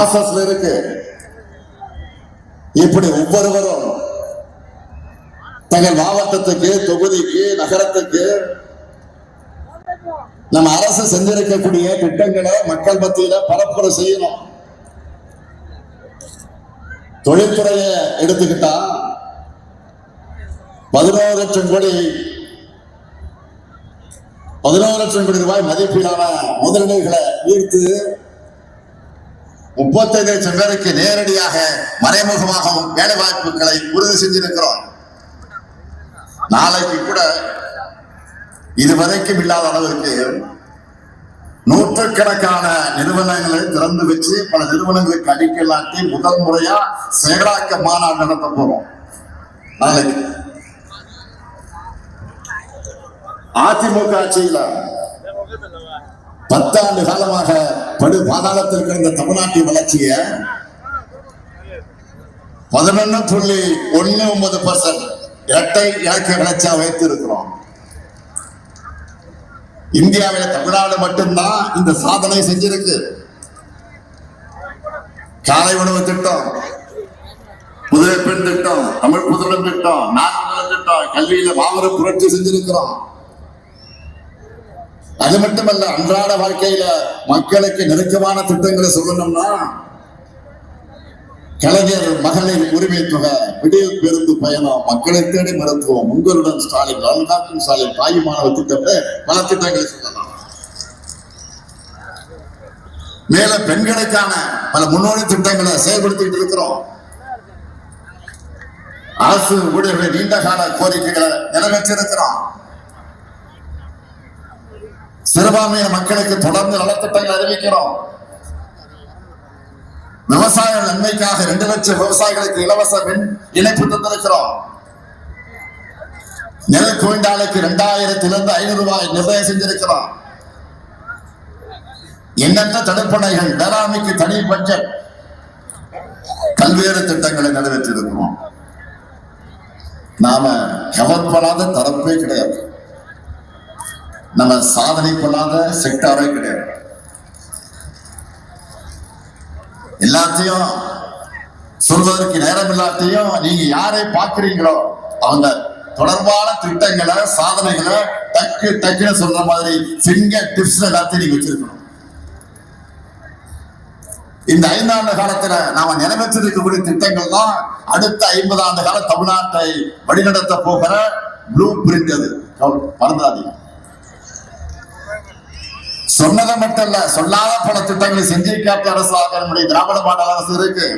ப்ராசஸ்ல இருக்கு. இப்படி ஒவ்வொருவரும் தங்கள் மாவட்டத்துக்கு தொகுதிக்கு நகரத்துக்கு நம்ம அரசு செஞ்சிருக்கக்கூடிய திட்டங்களை மக்கள் மத்தியில பரப்புரை செய்யணும். தொழில்துறையை எடுத்துக்கிட்டா பதினோரு லட்சம் கோடி பதினோரு லட்சம் கோடி ரூபாய் மதிப்பீடான முதலீடுகளை ஈர்த்து முப்பத்தி லட்சம் பேருக்கு நேரடியாக மறைமுகமாகவும் வேலை வாய்ப்புகளை உறுதி செஞ்சிருக்கிறோம். நாளைக்கு கூட இதுவரைக்கும் இல்லாத அளவிற்கு நூற்றுக்கணக்கான நிறுவனங்களை திறந்து வச்சு பல நிறுவனங்களுக்கு அடிக்கலாட்டி முதல் முறையா செயலாக்க மாநாடு நடத்த போறோம். நாளைக்கு. அதிமுக ஆட்சியில பத்தாண்டு காலமாக படு பாதாளத்தில் கிடந்த தமிழ்நாட்டின் வளர்ச்சியை பதினொன்னு புள்ளி ஒன்னு ஒன்பது பர்சன்ட் இரட்டை இலக்க வளர்ச்சியா வைத்து இருக்கிறோம் இந்தியாவில தமிழ்நாடு மட்டும்தான் இந்த சாதனை செஞ்சிருக்கு. காலை உணவு திட்டம் புதுவை பெண் திட்டம் தமிழ் புதுடன் திட்டம் நான்கு திட்டம் கல்வியில மாபெரும் புரட்சி செஞ்சிருக்கிறோம். அது மட்டுமல்ல அன்றாட வாழ்க்கையில மக்களுக்கு நெருக்கமான திட்டங்களை சொல்லணும்னா கலைஞர் மகளிர் உரிமை தொகை விடியல் பேருந்து பயணம் மக்களை தேடி மருத்துவம் உங்களுடன் ஸ்டாலின் லால்காக்கும் ஸ்டாலின் தாய் மாணவ திட்டம் பல திட்டங்களை சொல்லலாம். மேல பெண்களுக்கான பல முன்னோடி திட்டங்களை செயல்படுத்திட்டு இருக்கிறோம். அரசு ஊழியர்களை நீண்ட கால கோரிக்கைகளை நிறைவேற்றிருக்கிறோம் சிறுபான்மையின மக்களுக்கு தொடர்ந்து நலத்திட்டங்கள் அறிவிக்கிறோம். விவசாய நன்மைக்காக ரெண்டு லட்சம் விவசாயிகளுக்கு இலவச மின் இணைப்பு தந்திருக்கிறோம். நெல் குவிண்டாலுக்கு இரண்டாயிரத்திலிருந்து ஐநூறு ரூபாய் நிர்ணயம் செஞ்சிருக்கிறோம். எண்ணற்ற தடுப்பணைகள் வேளாண்மைக்கு தனி பட்ஜெட். பல்வேறு திட்டங்களை நிறைவேற்றிருக்கிறோம். நாம கவர்ப்படாத தரப்பே கிடையாது. நம்ம சாதனை பண்ணாத செக்டாரே கிடையாது. எல்லாத்தையும் சொல்வதற்கு நேரம் இல்லாத்தையும் நீங்க யாரை பார்க்கிறீங்களோ அவங்க தொடர்பான திட்டங்களை சாதனைகளை டக்கு டக்குன்னு சொல்ற மாதிரி ஃபிங்கர் டிப்ஸ் எல்லாத்தையும் நீங்க வச்சிருக்கணும். இந்த ஐந்தாண்டு காலத்துல நாம நிறைவேற்றிருக்கக்கூடிய திட்டங்கள் தான் அடுத்த ஐம்பது ஆண்டு கால தமிழ்நாட்டை வழிநடத்த போகிற ப்ளூ பிரிண்ட் அது மறந்துடாதீங்க. சொன்னதை மட்டும் இல்ல சொல்லாத பல திட்டங்களை செஞ்சு காட்ட அரசாக நம்முடைய திராவிட மாடல் அரசு இருக்கு.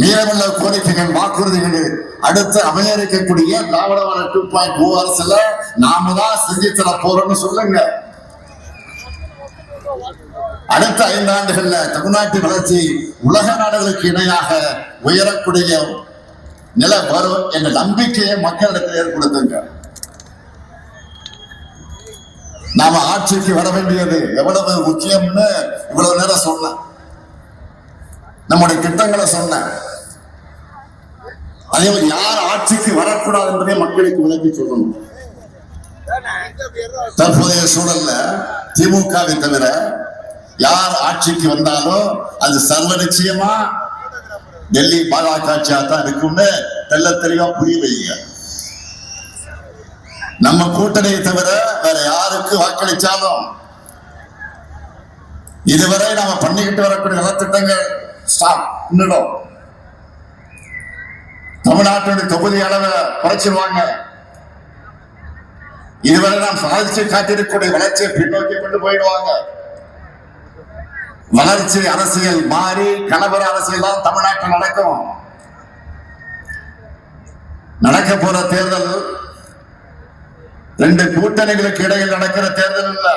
மீதமுள்ள கோரிக்கைகள் வாக்குறுதிகள் அடுத்து அமைய இருக்கக்கூடிய Dravida model two point two அரசுல நாம தான் செஞ்சு தர போறோம்னு சொல்லுங்க. அடுத்த ஐந்து ஆண்டுகள்ல தமிழ்நாட்டு வளர்ச்சி உலக நாடுகளுக்கு இணையாக உயரக்கூடிய நில வரும் என்ற நம்பிக்கையை மக்களிடத்தில் ஏற்படுத்துங்க. நாம ஆட்சிக்கு வர வேண்டியது எவ்வளவு முக்கியம்னு இவ்வளவு நேரம் சொன்னேன். நம்முடைய திட்டங்களை சொன்னேன். அதே மாதிரி யார் ஆட்சிக்கு வரக்கூடாது என்பதை மக்களுக்கு விளக்கி சொல்லணும். தற்போதைய சூழல்ல திமுகவை தவிர யார் ஆட்சிக்கு வந்தாலும் அது சர்வ நிச்சயமா டெல்லி பாஜக ஆட்சியா தான் இருக்கும்னு தெல்ல தெளிவா புரிய வைங்க நம்ம கூட்டணியை தவிர வேற யாருக்கு வாக்களிச்சாலும் இதுவரை நாம பண்ணிக்கிட்டு வரக்கூடிய நலத்திட்டங்கள் ஸ்டாப் நின்னுடும் தமிழ்நாட்டுடைய தொகுதி அளவை குறைச்சிருவாங்க. இதுவரை நாம் சாதிச்சு காட்டிருக்கக்கூடிய வளர்ச்சியை பின்னோக்கி கொண்டு போயிடுவாங்க. வளர்ச்சி அரசியல் மாறி கலவர அரசியல் தான் தமிழ்நாட்டில் நடக்கும். நடக்க போற தேர்தல் ரெண்டு கூட்டணிகளுக்கு இடையில் நடக்கிற தேர்தல் இல்ல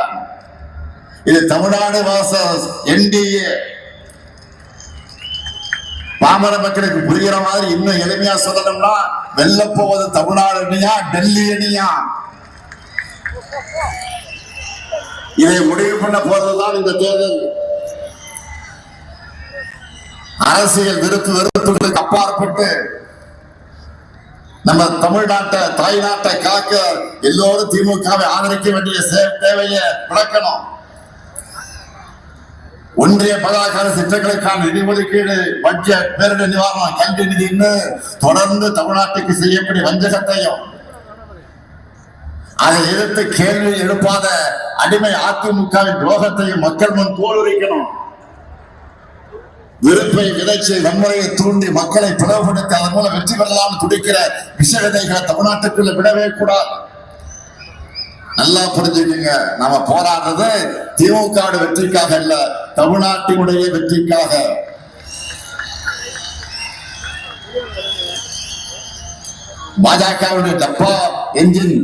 இது தமிழ்நாடு வாசஸ் என்டிஏ. பாமர மக்களுக்கு புரிகிற மாதிரி இன்னும் எளிமையா சொல்லணும்னா வெல்ல போவது தமிழ்நாடு அணியா டெல்லி அணியா? இதை முடிவு பண்ண போறதுதான் இந்த தேர்தல். அரசியல் விருத்து வெறுப்புகளுக்கு அப்பாற்பட்டு நம்ம தமிழ்நாட்டை தாய்நாட்டை காக்க எல்லோரும் திமுகவை ஆதரிக்க வேண்டிய சே- தேவையை விளக்கணும். ஒன்றிய பதாகார திட்டங்களுக்கான நிதி ஒதுக்கீடு பட்ஜெட் பேரிடர் நிவாரணம் கல்வி நிதினு தொடர்ந்து தமிழ்நாட்டுக்கு செய்யக்கூடிய வஞ்சகத்தையும் அதை எதிர்த்து கேள்வி எழுப்பாத அடிமை அதிமுகவின் துரோகத்தையும் மக்கள் முன் தோல்விக்கணும் வெறுப்பை விதைச்சு வன்முறையை தூண்டி மக்களை பிளவுபடுத்தி அதன் மூலம் வெற்றி பெறலாம் துடிக்கிற விஷ விதைகளை தமிழ்நாட்டுக்குள்ள விடவே கூடாது. நல்லா புரிஞ்சுக்கீங்க. நாம போராடுறது திமுக வெற்றிக்காக இல்ல தமிழ்நாட்டினுடைய வெற்றிக்காக. பாஜகவுடைய டப்பா என்ஜின்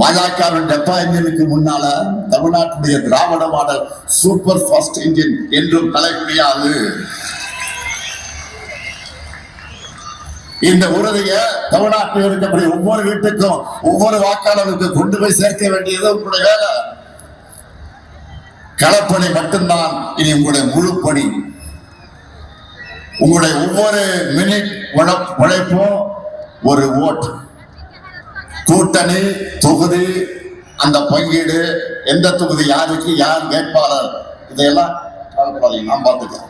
பாஜகவின் டெப்பா என்ஜினுக்கு முன்னால தமிழ்நாட்டுடைய Dravida model super fast engine என்றும் தலை முடியாது இந்த உறுதியை தமிழ்நாட்டில் இருக்கக்கூடிய ஒவ்வொரு வீட்டுக்கும் ஒவ்வொரு வாக்காளருக்கும் கொண்டு போய் சேர்க்க வேண்டியது உங்களுடைய வேலை. களப்பணி மட்டும்தான் இனி உங்களுடைய முழு பணி. உங்களுடைய ஒவ்வொரு மினிட் உழைப்பும் ஒரு ஓட்டு. கூட்டணி தொகுதி அந்த பங்கீடு எந்த தொகுதி யாருக்கு யார் வேட்பாளர் இதையெல்லாம் நான் பார்த்துக்கிறோம்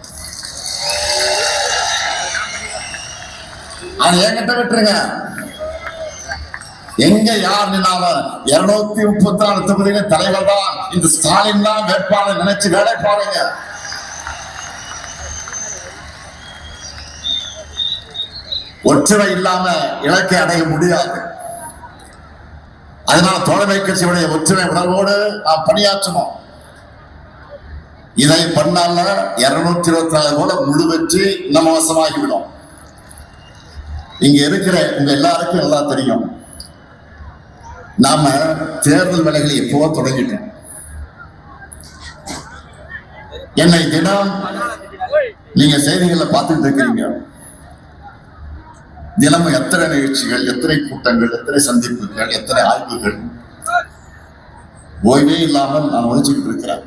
ஆனா என்கிட்ட விட்டுருங்க. எங்க யார் நின்னாலும் இருநூத்தி முப்பத்தி நாலு தொகுதியில தலைவர் தான் இந்த ஸ்டாலின் தான் வேட்பாளர் நினைச்சு வேலை பாருங்க. ஒற்றுமை இல்லாம இலக்கை அடைய முடியாது. அதனால தோழமை கட்சியுடைய ஒற்றுமை உணர்வோடு நாம் பணியாற்றணும் இதை பண்ணால இருநூத்தி இருபத்தி நாலு போல முழு வெற்றி நம்ம வசமாகிவிடும் இங்க இருக்கிற உங்க எல்லாருக்கும் நல்லா தெரியும். நாம தேர்தல் வேலைகளை எப்போ தொடங்கிட்டோம். என்னை தினம் நீங்க செய்திகளை பார்த்துட்டு இருக்கிறீங்க. தினமும் எத்தனை நிகழ்ச்சிகள் எத்தனை கூட்டங்கள் எத்தனை சந்திப்புகள் எத்தனை ஆய்வுகள்? ஓய்வே இல்லாமல் நான் ஒழிச்சுக்கிட்டு இருக்கிறேன்.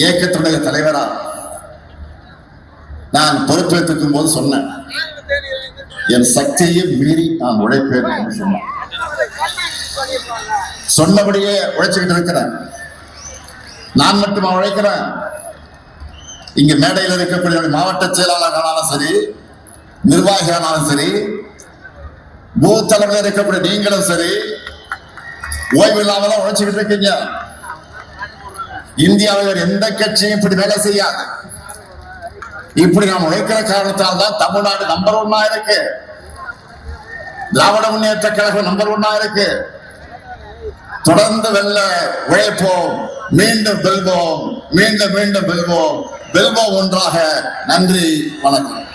இயக்கத்துடைய தலைவரா நான் பொறுப்பேற்றுக்கும் போது சொன்னேன். என் சக்தியை மீறி நான் உழைப்பேன் என்று சொன்னேன். சொன்னபடியே உழைச்சுக்கிட்டு இருக்கிறேன். நான் மட்டுமா உழைக்கிறேன்? இங்க மேடையில் இருக்கக்கூடிய மாவட்ட செயலாளர்களாலும் சரி நிர்வாகிகளாலும் சரி பூத் தலைமையில் இருக்கக்கூடிய நீங்களும் சரி ஓய்வு இல்லாம உழைச்சிக்கிட்டு உழைச்சுக்கிட்டு இருக்கீங்க. இந்தியாவில் எந்த கட்சியும் இப்படி வேலை செய்யாது. இப்படி நாம் உழைக்கிற காரணத்தால் தான் தமிழ்நாடு நம்பர் ஒன்னா இருக்கு. திராவிட முன்னேற்ற கழகம் நம்பர் ஒன்னா இருக்கு. தொடர்ந்து வெல்ல உழைப்போம் மீண்டும் வெல்வோம் மீண்டும் மீண்டும் வெல்வோம். வெல்வோம் ஒன்றாக. நன்றி வணக்கம்.